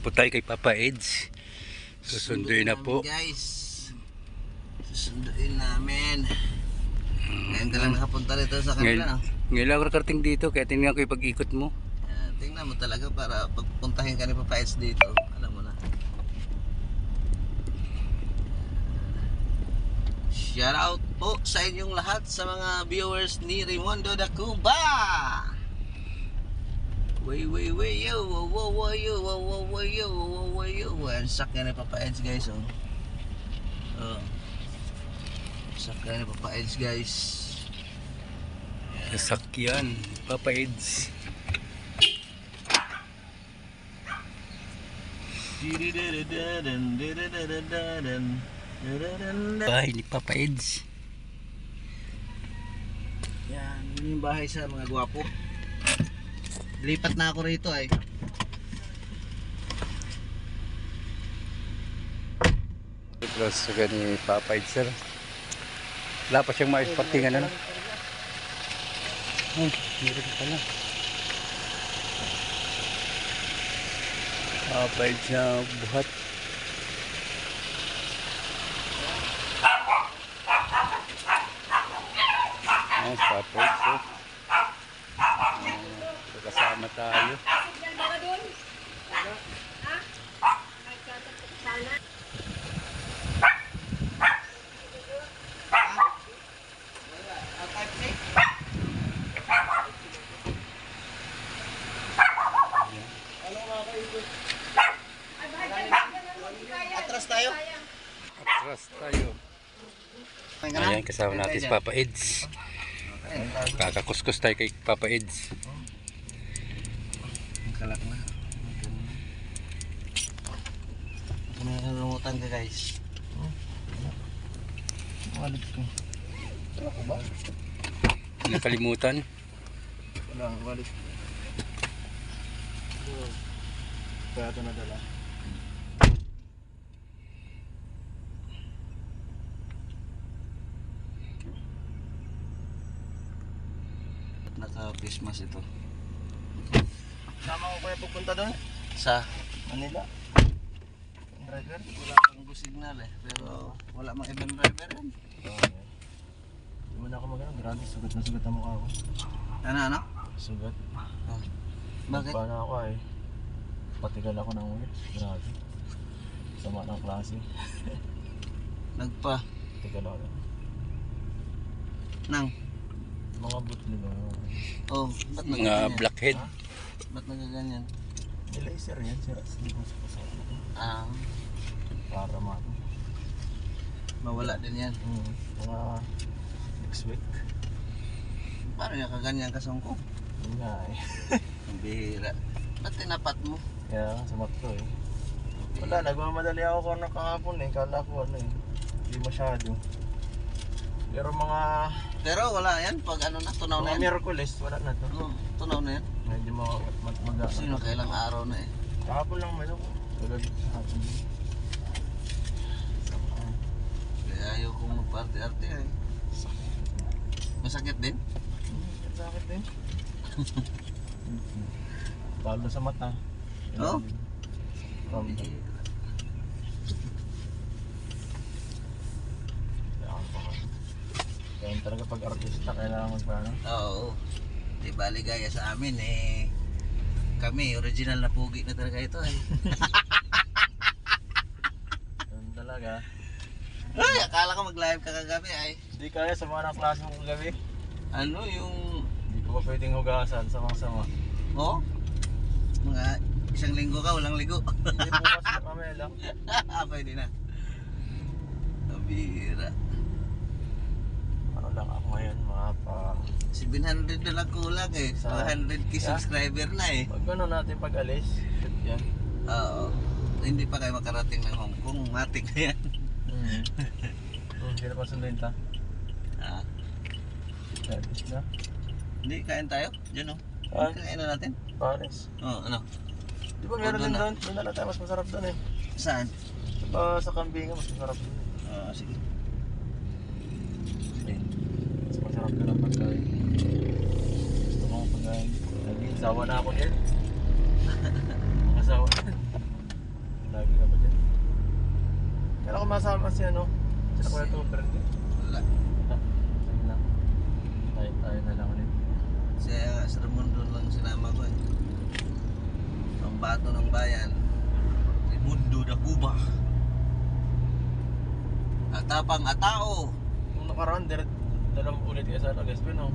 po tayo kay Papa Eds. Susunduin na po. guys. Susunduin namin. Ngayon ka lang nakapunta rito sa kanila. Ngayon, No? ngayon lang ako nakarating dito kaya tingnan ko yung pag-ikot mo. Uh, tingnan mo talaga para pagpuntahin ka ni Papa Eds dito. Alam mo na. Shout out po sa inyong lahat sa mga viewers ni Raimundo da Cuba. Way, way, way, yo, wow, wow, wow, yo, wow, wow, wow, yo, wow, wow, yo. Ang sakya ni Papa Eds, guys, oh. Oh. Sakya ni Papa Eds, guys. Sasakyan. Papa Eds. Bahay ni Papa Eds. Yan, yun yung bahay sa mga gwapo. Lipat na ako rito eh. Plus sa ni Papa sir. Wala pa siyang maayos partingan ano. Oh, meron pala. Papa Eds na buhat. Oh, Papa Eds oh. Oh, kasama tayo. Atras tayo. Atras tayo. Ayan, kasama natin si Papa Eds. Kakakuskus tayo kay Papa Eds. Kalak na. Ako na nalumutan ka guys. Walit ko. Ko? Nakalimutan. Wala, walit. Kaya ito nadala. Naka-Christmas ito. Sama ko kaya pupunta doon? Sa Manila. Driver? wala kang go signal eh. Pero wala mang ibang driver yan. Hindi mo na ako magana. Grabe, sugat na sugat ang mukha ko. Ano, ano? Sugat. Bakit? Paano ako ay? Patigal ako ng ulit. Grabe. Sama ng klase. Nagpa. Patigal ako. Nang. Mga boot nila. Oh, ba't Mga nagaganyan? blackhead. Ba't nagaganyan? May laser yan. Sira. Hindi ko sa. Ah, Para ma... mawala din yan. Hmm. Mga next week. Paano yung kaganyan kasungko? Yun nga eh. Ang bihira. Ba't tinapat mo? Kaya sumat ko eh. Wala, nagmamadali ako kung nakahapon eh. Kala ko ano eh. Hindi masyado. Pero mga Pero wala yan. Pag ano na, tunaw na mga yan. Miyerkules, wala na to. Oo, tunaw na yan. Medyo mga mag mag Sino kailang araw na eh. Kahapon lang may ako. Tulad sa hapon. Kaya ayaw kong magparte-arte eh. Masakit din? Hmm, ang sakit din. Lalo sa mata. Oo? From Kaya talaga pag artista kailangan magpaano. Oo. Di bali gaya sa amin eh. Kami, original na pugi na talaga ito eh. Yun talaga. Ay, akala ko mag-live ka kagabi ay. Hindi kaya sa mga klase mo kagabi. Ano yung... Hindi ko pa pwedeng hugasan sa mga sama. Oh? Mga isang linggo ka, walang ligo. Hindi bukas na kami lang. ah, pwede na. Kabira. Ano lang ako ngayon, mga pa... 700 na lang kulang eh. Sa- 100k Yeah. subscriber na eh. Pag ano natin pag alis, shoot yan. Oo. Hindi pa kayo makarating ng Hong Kong. Matik na yan. Hmm, Hindi na pa sunduin ta. Ah, Service na. hindi, kain tayo. Diyan oh. Ah, Kain na natin. Paris. Oh, ano? Di ba meron din doon? Doon na lang tayo, mas masarap doon eh. Saan? Diba sa kambingan, mas masarap doon. Ah, sige. ako na ng pagkain. Gusto ko ng pagkain. Lagi, sawa na ako dyan. Makasawa. Lagi ka ba dyan? Kala ko masama si ano? Sa ako na ito, friend. Wala. Sige lang. Tayo, tayo na lang ulit. Kasi uh, sa Ramondo lang sinama ko eh. Ang bato ng bayan. Raimundo da Cuba. Atapang atao. Nung nakaraan, direct dalawang ulit kayo sa Lagaspi, no?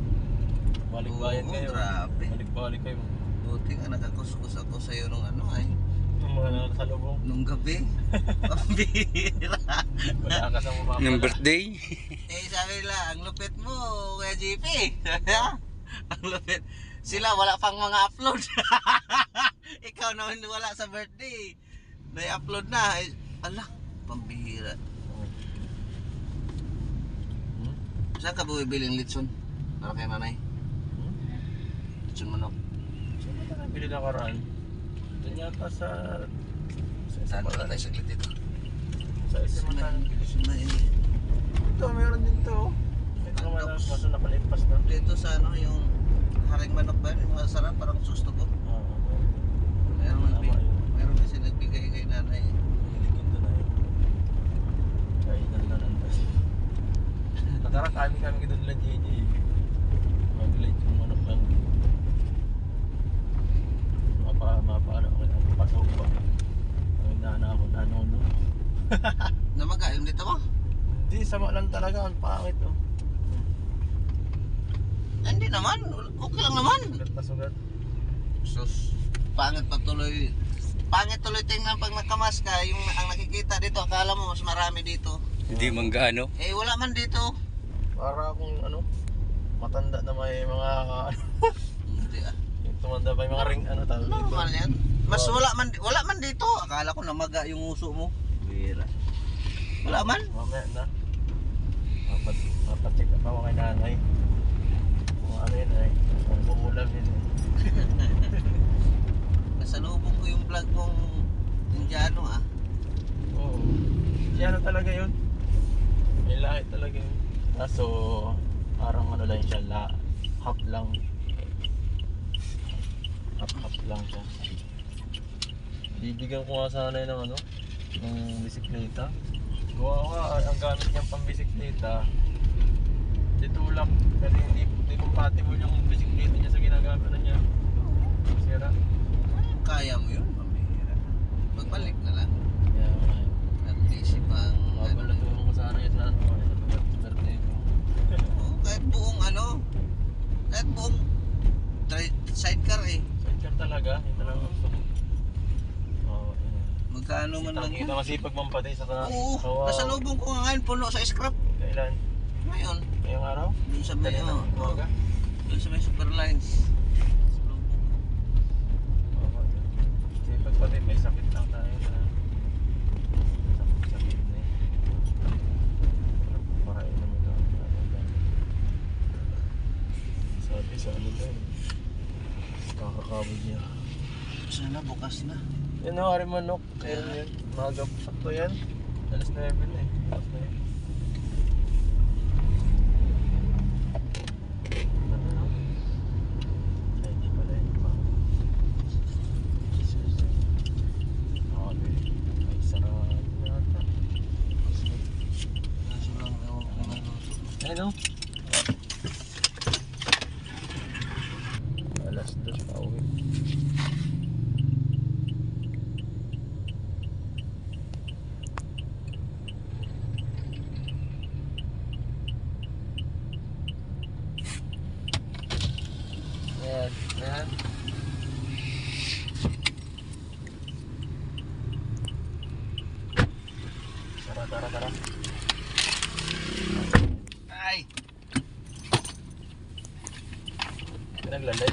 Balik-bayan Oo, kayo. grabe. Balik-balik kayo. Buti nga nakakuskus ako sa iyo nung ano ay. Yung mga nakasalubong. Nung gabi. Pambira. Wala ka sa mga Ng birthday. eh sabi nila, ang lupit mo, Kuya GP. ang lupit. Sila wala pang mga upload. Ikaw naman wala sa birthday. May upload na. Eh, ala, pambihira. Hmm? Saan ka bumibili ng litson? Para kay nanay. Hmm? Litson manok. Saan ba nabili na karaan? Doon yata sa... Sa Saan wala tayo saglit dito? Sa isa matan. Sunay. Ito, meron din to. Ito naman ang kaso nakalipas na. Dito sa ano yung haring manok ba? Yung masarap, parang susto ko. Oo. Meron, yun. meron kasi nagbigay kay nanay. Hiligin doon na yun. Kainan na lang. Nakarang kami kami doon nila JJ. Mag-late yung manok lang. Mapa, mapa, ano, pasok pa. Ang inaana ako, ano, no. Namaga, yung dito mo? Hindi, sama lang talaga. Ang pangit, oh. Hindi naman. Okay lang naman. Sugat na sugat. Sus. Pangit patuloy. Pangit tuloy tingnan pag nakamas ka. Yung ang nakikita dito, akala mo mas marami dito. Hindi man gaano. Eh, wala man dito. Para akong, ano, matanda na may mga, ano, Hindi ah. tumanda pa yung mga ring, ano, tawag dito. Normal yan. Mas wala man, wala man dito. Akala ko namaga yung uso mo. Bira. Wala man. Mamaya na. Mapat, mapacheck up ako kay nanay. Kung ano yun ay, kung uulam yun eh. Nasalubong ko yung vlog mong Indiano ah. Oo. Siya ano talaga yun. May lahi talaga yun. Kaso, parang ano lang siya, la, half lang. Half, half lang siya. Bibigyan ko nga sana yun ng ano, ng bisikleta. Gawa ko nga, ang gamit niyang pang bisikleta, ditulak. Kasi hindi, hindi compatible yung bisikleta niya sa ginagamit na niya. Sira. Kaya mo yun, pambihira. Magbalik na lang. Eh. At least pang ano. Mabalatuhan ko sana yun sa ano, eh, sa birthday ko. Oo, kahit buong ano, kahit buong tri- sidecar eh. Sidecar talaga, yun talaga gusto ko. Oo, yun. Magkano man lang Kita yan. masipag mampatay sa ka. Oo, kawawa. nasalubong ko nga ngayon puno sa scrap. Kailan? Ngayon, Ngayong araw? dun sa may, Kanina, oh, oh, umaga? dun sa may superlines. Nasalubong ko. Oo. Sipag pati may sakit lang tayo na. Sakit-sakit na eh. Para inom ito. Sabi sa ano tayo. Kakakabod niya. Sana bukas na. Yan o, Ari Manok. Ayun yun. Maga sakto yan. Alas 9 na eh. Alas 9. Ano no? Ay, di pala yun pa. Jesus. Okay. May sarang yata. Kaso lang, ewan ko na luto. Ayun o. Alas 2 pa uwi. Yan. Yan. Tara, tara. Ay! Pinaglalay.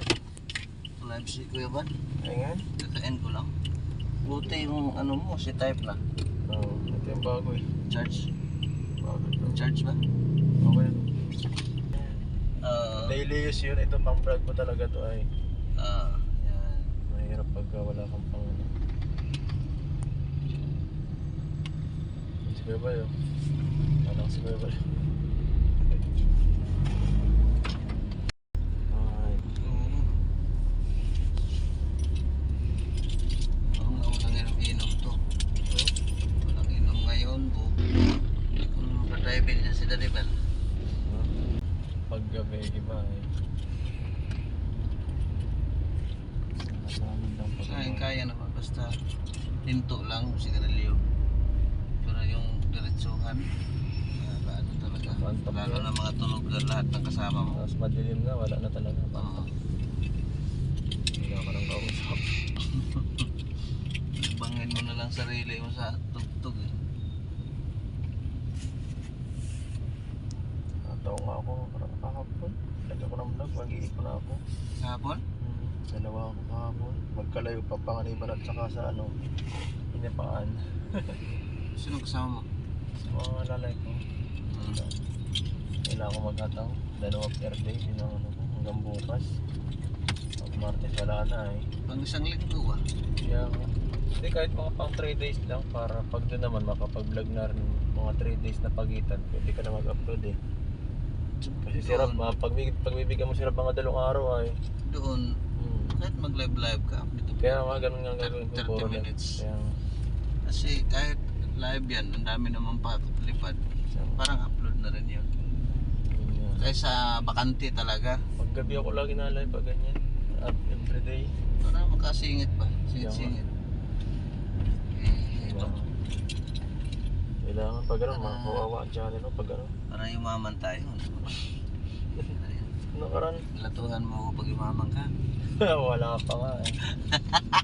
Live si Kuya Van. Ayan. Kakain ko lang. Buti yung ano mo, si type na. Oo, oh, ito yung bago eh. Charge. Bago ito. Charge ba? Okay. Ah, Daily use yun. Ito pang vlog mo talaga to ay. ah, yan. Mahirap pagka wala kang Si Bebay oh. Anak si Bebay. driving na si Daniel. Paggabi, iba eh. Sayang kaya naman, basta tinto lang si Danilio diretsuhan, ah, ano talaga. Pantap Lalo na mga tulog na lahat ng kasama mo. Tapos madilim na, wala na talaga. Oo. Wala ka nang kausap. Bangin mo na lang sarili mo sa tugtog eh. Natawa nga ako kahapon. Lagyan ko ng vlog, mag-iipon na ako. Hapon? Hmm, dalawa ako kahapon. Magkalayo pa panganiban at saka sa ano, inipaan. Sino kasama mo? Sa mga lalay ko. Kailangan ko mag-ataw. Dalawa per day, yun ang ano ko, hanggang bukas. Pag Martes wala na eh. Pang isang linggo ba? Kaya. Hindi kahit mga pang 3 days lang para pag doon naman makapag-vlog na rin mga 3 days na pagitan, pwede ka na mag-upload eh. Kasi si Rob, ah, pag, pagbibigyan mo si Rob mga dalawang araw ay. Doon, Hmm. kahit mag-live live ka, dito Kaya nga ganun nga gagawin ko 30 puro net. minutes. Kaya. Kasi kahit live yan, ang dami naman nga. Parang upload na rin yun. Nga. Kaysa bakante talaga. Pag gabi ako lagi na live pag ganyan. At everyday. Para makasingit ba? Singit-singit. Eh, ito. Kailangan. Kailangan pag ano, Ah. makawawa ang channel mo pag ano. Para yumaman tayo. Ano karan? Latuhan mo ako pag yumaman ka. Wala pa nga eh.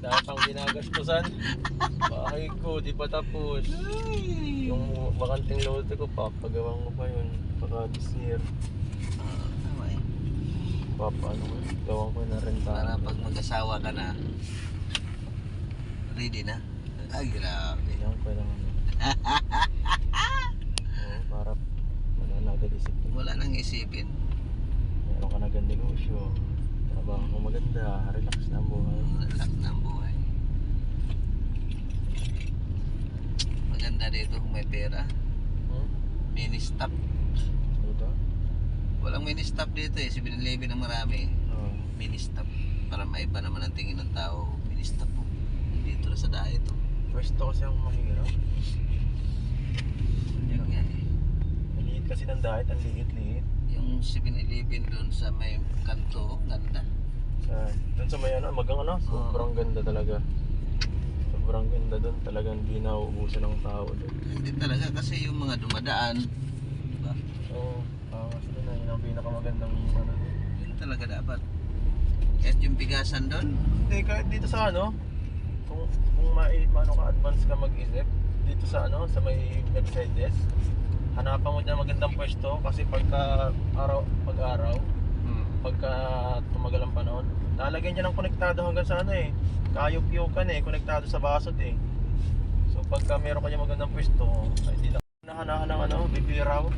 Dahil pang ginagastusan. Bahay ko, di pa tapos. Yung bakanting lote ko, papagawang ko pa yun. Baka this year. Ah, tama eh. Papa, ano ko, gawang ko na rin Para pag mag-asawa ka na, ready na. Ay, grabe. Yan ko lang. Oo, para wala na agad isip ko. Wala nang isipin. Ka na agad negosyo. Trabaho mo maganda. Relax na ang buhay. Relax na ang buhay. Maganda dito kung may pera. Hmm? Mini stop. Dito? Walang mini stop dito eh. 7-Eleven ang marami. Oo. Mini stop. Para maiba naman ang tingin ng tao. Mini stop po. Dito na sa dahil to. Pwesto kasi ang mahirap. Yun nga eh. Maliit kasi ng diet, ang liit-liit. Yung 7-Eleven doon sa may kanto, ganda. Sa, dun sa may ano, magang ano, sobrang ganda talaga. Sobrang ganda dun, talagang di nauubusan ng tao dun. Hindi talaga kasi yung mga dumadaan, diba? Oo, oh, kasi dun na yun ang pinakamagandang ano. dun. Yun talaga dapat. Kahit yung bigasan doon, Hindi, kahit dito sa ano, kung, kung mai, maano ka advance ka mag-isip, dito sa ano, sa may Mercedes, hanapan mo dyan magandang pwesto kasi pagka araw, pag-araw, pagka tumagal ang panahon, lalagyan dyan ng konektado hanggang sa ano eh, kayok-yukan eh, konektado sa basot eh. So pagka meron kanya magandang pwesto, ay di na nahanahan ng ano, bibiraw.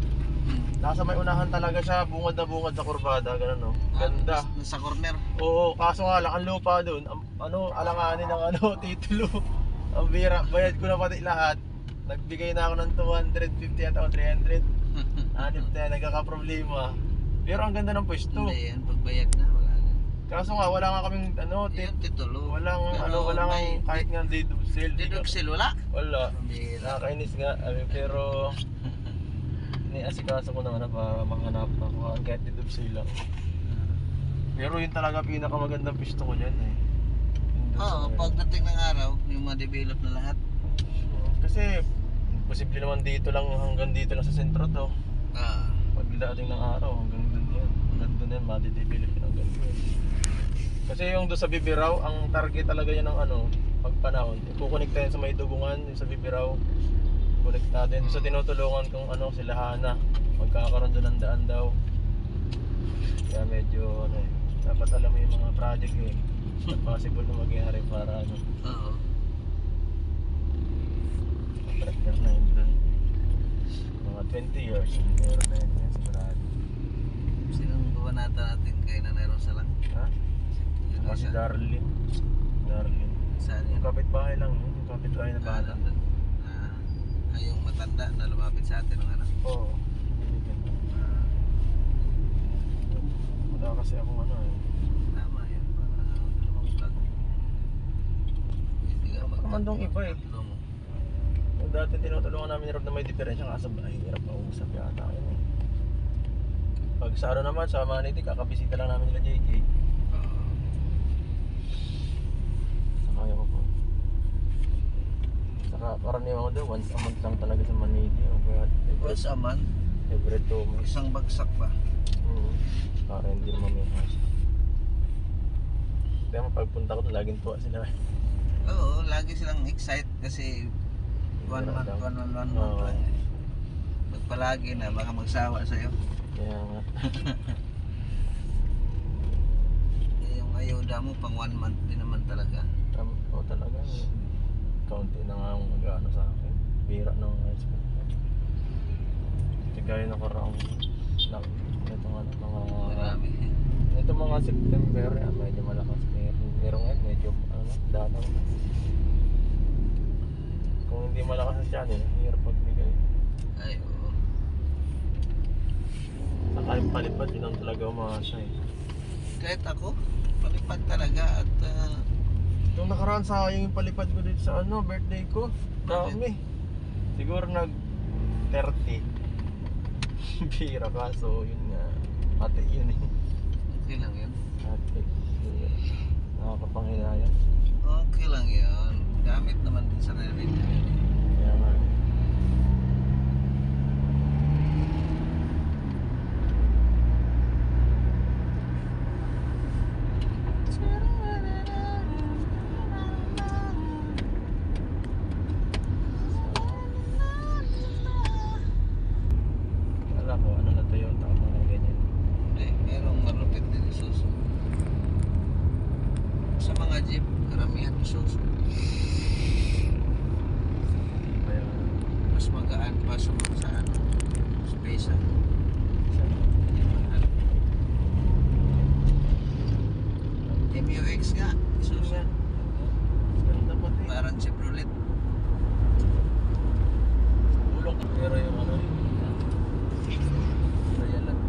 Nasa may unahan talaga siya, bungad na bungad sa kurbada, ganun no. Ganda. Ah, sa corner. Oo, kaso nga lang, ang lupa doon, ano, alanganin ng ano, titulo. Ang bira, bayad ko na pati lahat. Nagbigay na ako ng 250 at o 300. Hanip na, nagkakaproblema. Pero ang ganda ng pwesto. Hindi yan, pagbayad na, wala na. Kaso nga, wala nga kaming, ano, tit, Yan, titulo. walang, Pero ano, walang may kahit nga deductible. Deductible, wala? Wala. Bira. Nakakainis nga, abi, pero iniasikaso ko naman na para manghanap ako kahit deductible lang. Pero yun talaga pinakamagandang pisto ko dyan eh. Yung doon sa Oo, may- pagdating ng araw, yung ma-develop na lahat. Kasi posible naman dito lang hanggang dito lang sa sentro to. Ah, Pagdating ng araw hanggang doon yan. Hanggang doon yan, madidevelop yun hanggang doon. Kasi yung doon sa Bibiraw, ang target talaga yan ng ano, pagpanahon. Ikukonekta yan sa may dugungan, yung sa Bibiraw. Konektado yan sa tinutulungan kung ano, sila Hana. Magkakaroon doon ng daan daw. Kaya medyo ano eh, dapat alam mo yung mga project eh. Possible na mangyari para ano, oo. Partner na yun dun. Mga 20 years, meron na yun yan sigurado. Sinong buwanata natin kay Nanay Rosa lang? Ha? Yun Saka si isa. Darlene. Darlene. Saan Yung yun? kapitbahay lang yun, yung kapitbahay na Ah, bata. nandun. Ah, ay, yung matanda na lumapit sa atin ng ano. Oo. ko. Ah, Wala kasi akong ano eh. tama yan. Para dalawang vlog. Hindi ka mag- Naman dong iba eh. Yung dati tinutulungan namin ni Rob na may diferensya kaso ay hirap na usap yata yun eh. Pag sa ano naman, sa Manity, kakabisita lang namin nila JJ. Sa kaya ko po. karaniwan ko doon, once a month lang talaga sa Manila. O kaya every, Once a month, every two months. isang bagsak pa. Mm. Para hindi naman may hassle. Kaya pagpunta ko doon, laging tuwa sila. Oo, lagi silang excited kasi one month, one month, one month Oo. Magpalagi na, baka magsawa sa'yo. Kaya nga. Eh, yung ayuda mo, pang one month din naman talaga. Um, o talaga, kaunti na nga ang mag-ano sa akin. Bira na ang expect ko. Kaya nakaraang na, ito nga na, mga Marami. ito mga September, ah, medyo malakas. Meron, meron ngayon, medyo ano, dalaw na. Kung hindi malakas sa channel, hirap pagbigay. Ay, oo. Saka yung palipad, yun ang talaga umasa eh. Kahit ako, palipad talaga at ah, Yung nakaraan sayang yung palipad ko dito sa ano, birthday ko. Dami. Siguro nag 30. Bira kaso yun nga. Ate yun eh. okay lang yun. Ate. Bira. Nakakapanghinayang. Okay lang yun. Gamit naman din sa rin. Kaya nga. Wala ko, ano na Toyota, mga ganyan. Hindi, merong malupit din isuso. Sa mga jeep, karamihan isuso. Kaya, Mas magaan pa sa mga sa ano, space ah. isa MUX nga, isuso. Ganda pati. Parang Chevrolet. Ulok pero yung ano yun. Royal at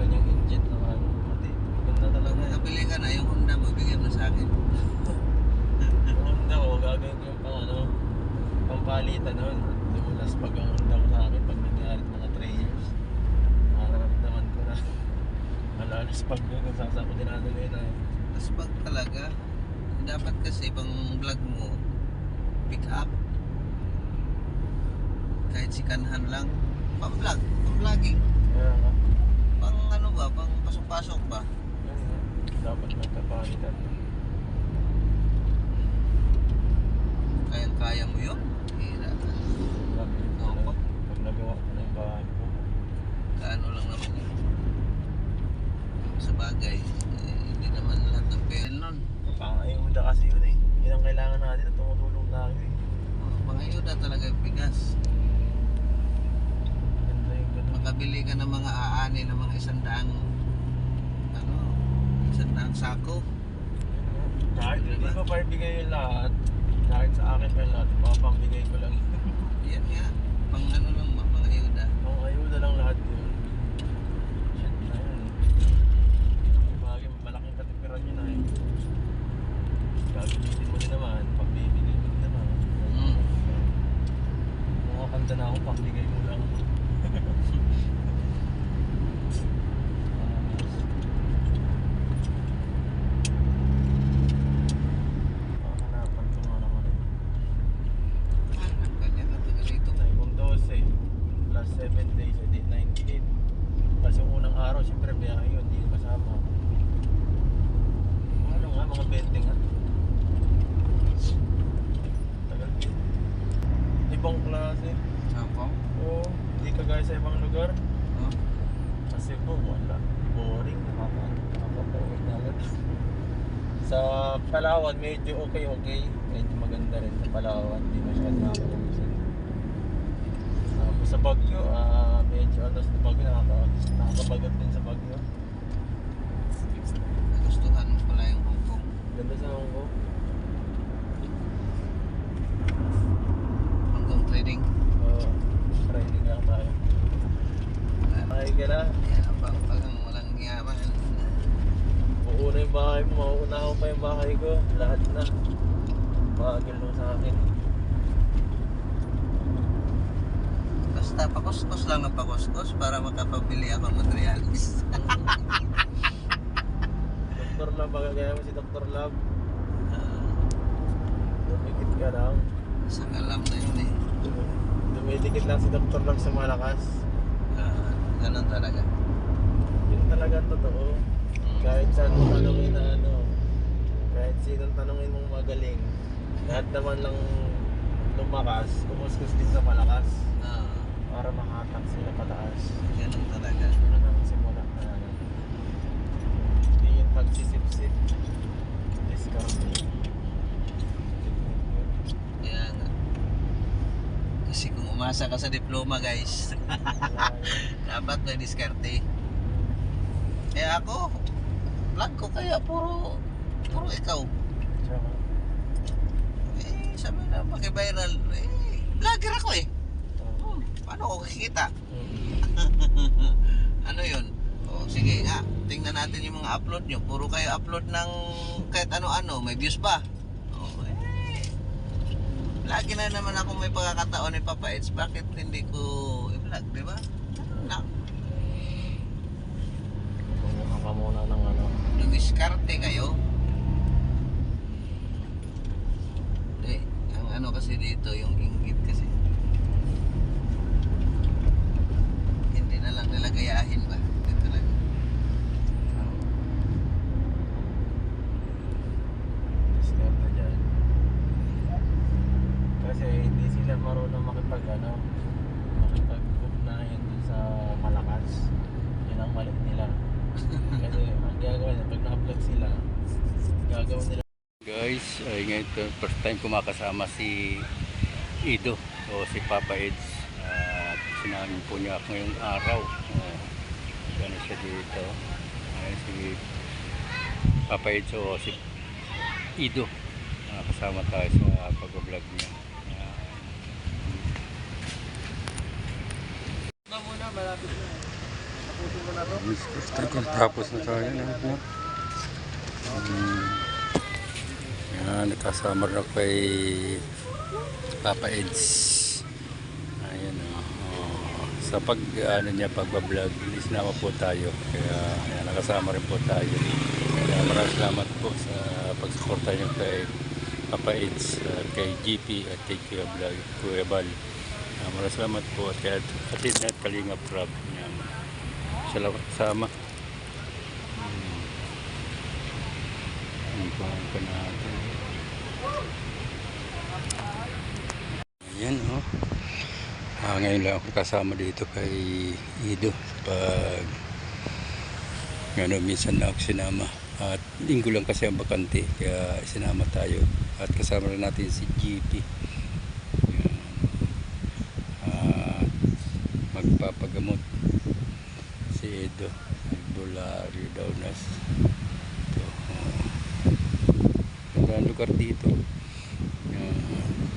ganyang engine ng ano. Pati ganda Pag talaga. nakabili ka na, yung Honda mo, bigyan mo sa akin. Yung Honda ko, gagawin ko yung pang ano, pampalitan nun. Dumulas pag ang Honda ko sa akin pag nangyari mga 3 years. Mararamdaman ko na. Malalas pag kung saan ko dinadali na yun. Tapos pag talaga, dapat kasi pang vlog mo, pick up. Kahit si kanhan lang, pang vlog, pang vlogging. Kaya nga, Pang ano ba, pang pasok-pasok ba? yun nga. Dapat nagkapalitan. Kayang-kaya mo yun. Hira Oo. pag, nagawa ko na yung bahay ko. Kaano lang naman yun. Sa bagay, eh, hindi naman lahat ng pera nun. Pangayuda kasi yun eh. Yun ang kailangan natin at tumutulong tayo eh. Pangayuda talaga yung bigas. Makabili ka ng mga aani ng mga isang ano, isang sako. Kahit hindi ko pa ibigay yung lahat, kahit sa akin pa lahat, mapapambigay ko lang. Yan nga, pang ano lang, ma- mga ayuda. Ang ayuda lang lahat yun. Shit na yun. Bagay, malaking katipiran yun na eh. Gagamitin mo din naman, pagbibigay mo din naman. Mm. Nakakanta na ako, pambigay mo lang. Hanapan ko nga naman eh. Ang ganyan na taga rito. Ay, kung 12 plus 7 days, edi 98. Kasi yung unang araw, syempre biyahe yun, hindi kasama. Ano nga, mga 20 nga. Tagal din. Ibang klase. Sampong? Oo, kagaya sa ibang lugar. Oh. Kasi po, wala. Boring, nakaka nakakapawid na agad. Sa Palawan, medyo okay-okay. Medyo maganda rin sa Palawan. Hindi masyadong nakakausin. Tapos sa Baguio, ah, medyo ano sa Baguio, nakaka nakakabagot din sa Baguio. Nagustuhan mo pala yung Hong Kong. Ganda sa Hong Kong. Hong Kong trading. Oo, riding lang tayo. Ay ka na, Yabang palang walang yaman. Uuna yung bahay mo, mauuna ko pa yung bahay ko. Lahat na. Bagil nung sa akin. Basta pakuskus lang ng pakuskus para makapabili ako ng materialis. Doktor Lab, bagagaya mo si Doktor Lab. Ah, Lumikit ka lang. Sa alam na yun eh. Dumidikit lang si Dr. Love sa malakas. Ganun talaga. Yun talaga totoo. Kahit saan mo tanongin na ano, kahit sinong tanongin mong magaling, lahat naman lang lumakas, kumuskus din sa malakas Ah, para makatak sila pataas. ganun talaga. Yun ang simula na ano. Hindi yung pagsisip-sip. Discounting. Kaya nga. Kasi kung umasa ka sa diploma guys, dapat may diskarte. Kaya ako, vlog ko kaya puro, puro ikaw. Eh, sabi na makiviral. Eh, vlogger ako eh. Hmm, paano ko kikita? ano yun? O, sige nga, tingnan natin yung mga upload nyo. Puro kayo upload ng kahit ano-ano. May views ba? Lagi na naman ako may pagkakataon ni Papa Eds. Bakit hindi ko i-vlog, di ba? Lang. kumuha ka muna ng ano. Nag-diskarte kayo. Eh, ang ano kasi dito, yung inggit kasi. Hindi na lang nila gayahin ba? Dito lang. Diskarte dyan. Kasi hindi sila marunong makipag ano, makipag-ugnayan dun sa malakas. Yun ang mali nila. Kasi ang gagawin nila, pag na-vlog sila, gagawin nila Guys, ay ngayon ito, first time ko makasama si Ido o si Papa Eds. At sinabi po niya ako ngayong araw. Uh, gano'n siya dito. Ay, si Papa Eds o si Ido. Uh, kasama tayo sa pag-vlog niya. Uh, na muna, malapit na. Mo na to. Mr. Tapos na tayo na. No? Um, yan, nakasama ako kay Papa Eds. Ayan o. Oh. Sa pag, ano niya, pagbablog, isnama po tayo. Kaya, ayan, nakasama rin po tayo. Kaya maraming salamat po sa pagsuporta niyo kay Papa Eds, at kay GP at kay Kuya Vlog, Kuya Bal. Uh, maraming salamat po at kay Atid at Kalinga Prab. Yan. Salamat kasama. Hmm. Ang pangalan. Ayan oh. Ah, ngayon lang ako kasama dito kay Ido pag ano, minsan na ako sinama at linggo lang kasi ang bakante kaya sinama tayo at kasama rin natin si GP Ayan. magpapagamot si Edo Bulari daw na ito oh. ang lugar dito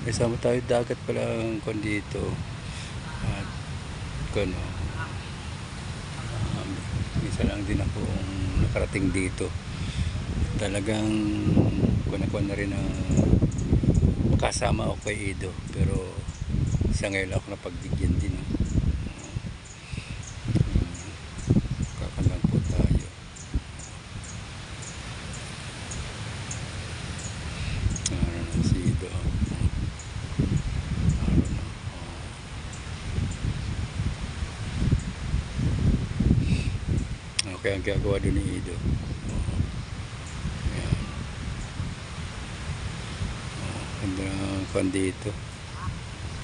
kasama tayo dagat pala ang kon dito. At kono um, isa lang din ako nakarating dito. Talagang kunakuha na rin ang makasama ako kay Edo. Pero isa ngayon ako napagbigyan din oh. kakalang po tayo ano na si Ido ano na oh. okay ang gagawa doon ni Ido oh. Ayan. oh, ganda ng kwan dito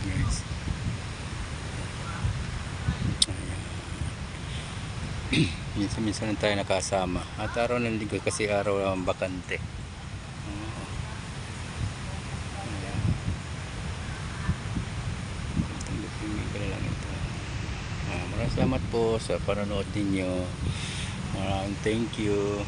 guys minsan-minsan lang tayo nakasama at araw ng linggo kasi araw ang bakante Ah, maraming salamat po sa panonood ninyo maraming thank you